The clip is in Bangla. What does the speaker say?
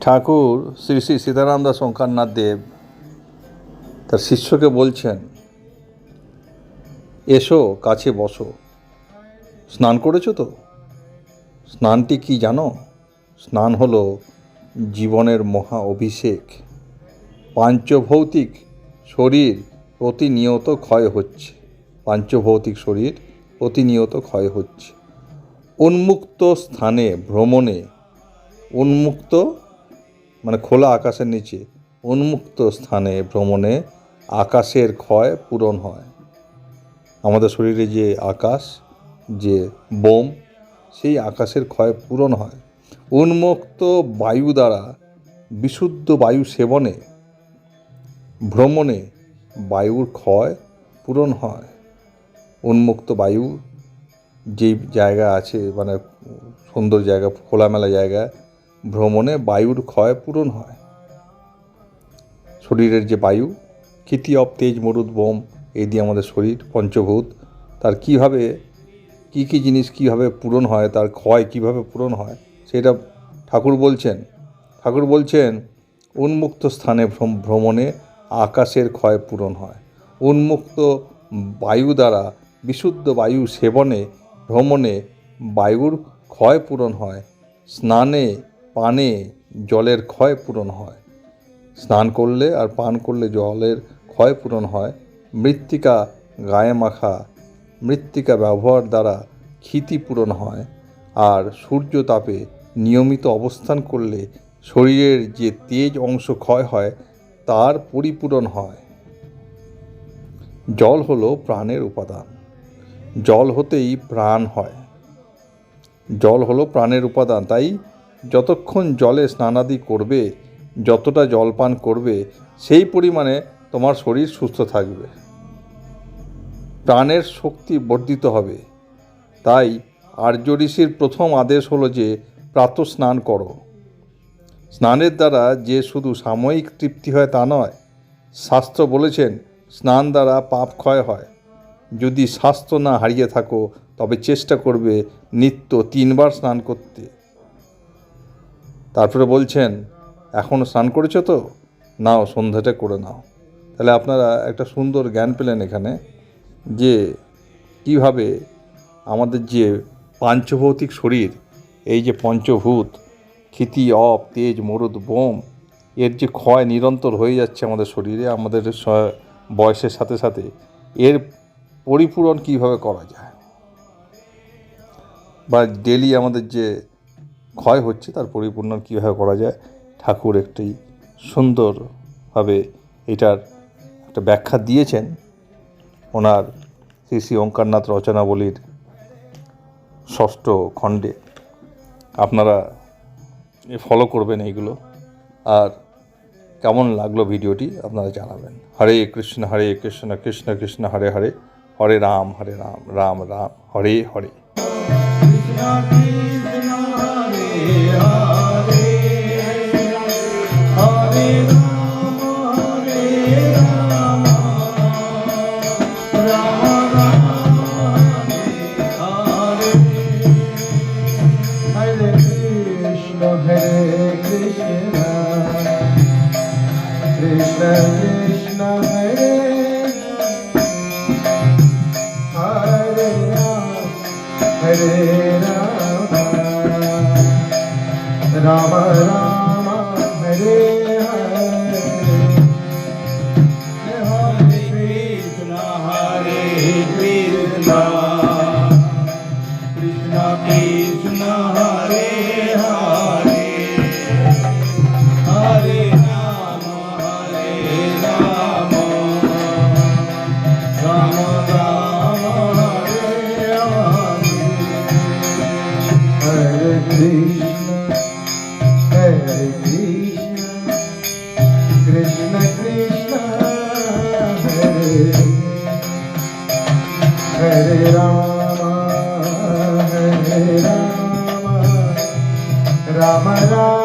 ঠাকুর, শ্রী শ্রী সীতারাম দাস ওঙ্কারনাথ দেব তার শিষ্যকে বলছেন, এসো, কাছে বসো। স্নান করেছ তো? স্নানটি কি জানো? স্নান হলো জীবনের মহা অভিষেক। পাঞ্চভৌতিক শরীর প্রতিনিয়ত ক্ষয় হচ্ছে। পাঞ্চভৌতিক শরীর প্রতিনিয়ত ক্ষয় হচ্ছে। উন্মুক্ত স্থানে ভ্রমণে, উন্মুক্ত মানে খোলা আকাশের নিচে, উন্মুক্ত স্থানে ভ্রমণে আকাশের ক্ষয় পূরণ হয়। আমাদের শরীরে যে আকাশ, যে বোম, সেই আকাশের ক্ষয় পূরণ হয়। উন্মুক্ত বায়ু দ্বারা বিশুদ্ধ বায়ু সেবনে ভ্রমণে বায়ুর ক্ষয় পূরণ হয়। উন্মুক্ত বায়ু যেই জায়গা আছে মানে সুন্দর জায়গা, খোলামেলা জায়গা ভ্রমণে বায়ুর ক্ষয় পূরণ হয়। শরীরের যে বায়ু অব তেজ, মরুদ, বোম, এই দিয়ে আমাদের শরীর, পঞ্চভূত, তার কীভাবে, কি কি জিনিস কীভাবে পূরণ হয়, তার ক্ষয় কীভাবে পূরণ হয়, সেটা ঠাকুর বলছেন। ঠাকুর বলছেন, উন্মুক্ত স্থানে ভ্রম- ভ্রমণে আকাশের ক্ষয় পূরণ হয়। উন্মুক্ত বায়ু দ্বারা বিশুদ্ধ বায়ু সেবনে, ভ্রমণে বায়ুর ক্ষয় পূরণ হয়। স্নানে পানে জলের ক্ষয় পূরণ হয়। স্নান করলে আর পান করলে জলের ক্ষয় পূরণ হয়। মৃত্তিকা গায়ে মাখা, মৃত্তিকা ব্যবহার দ্বারা ক্ষিতি পূরণ হয়। আর সূর্য তাপে নিয়মিত অবস্থান করলে শরীরের যে তেজ অংশ ক্ষয় হয়, তার পরিপূরণ হয়। জল হলো প্রাণের উপাদান। জল হতেই প্রাণ হয়। জল হলো প্রাণের উপাদান, তাই যতক্ষণ জলে স্নানাদি করবে, যতটা জল পান করবে, সেই পরিমাণে তোমার শরীর সুস্থ থাকবে। প্রাণের শক্তি বর্ধিত হবে। তাই আর্য ঋষির প্রথম আদেশ হলো যে, প্রাতঃ স্নান করো। স্নানের দ্বারা যে শুধু সাময়িক তৃপ্তি হয় তা নয়, শাস্ত্র বলেছেন, স্নান দ্বারা পাপ ক্ষয় হয়। যদি স্বাস্থ্য না হারিয়ে থাকো, তবে চেষ্টা করবে নিত্য তিনবার স্নান করতে। তারপরে বলছেন এখনও স্নান করেছ তো? নাও, সন্ধ্যাটা করে নাও। তাহলে আপনারা একটা সুন্দর জ্ঞান পেলেন এখানে যে কীভাবে আমাদের যে পাঞ্চভৌতিক শরীর, এই যে পঞ্চভূত, ক্ষিতি, অপ, তেজ, মরুদ, বোম, এর যে ক্ষয় নিরন্তর হয়ে যাচ্ছে আমাদের শরীরে, আমাদের বয়সের সাথে সাথে, এর পরিপূরণ কীভাবে করা যায়? বা ডেলি আমাদের যে ক্ষয় হচ্ছে, তার পরিপূর্ণ কীভাবে করা যায়, ঠাকুর একটি সুন্দরভাবে এটার একটা ব্যাখ্যা দিয়েছেন। ওনার শ্রী শ্রী ওঙ্কারনাথ রচনাবলীর ষষ্ঠ খণ্ডে। আপনারা ফলো করবেন এইগুলো। আর কেমন লাগল ভিডিওটি আপনারা জানাবেন। হরে কৃষ্ণ হরে কৃষ্ণ কৃষ্ণ কৃষ্ণ, হরে হরে হরে রাম হরে Ram Ram Ram, Hare Hare. Rama Rama, Rama Rama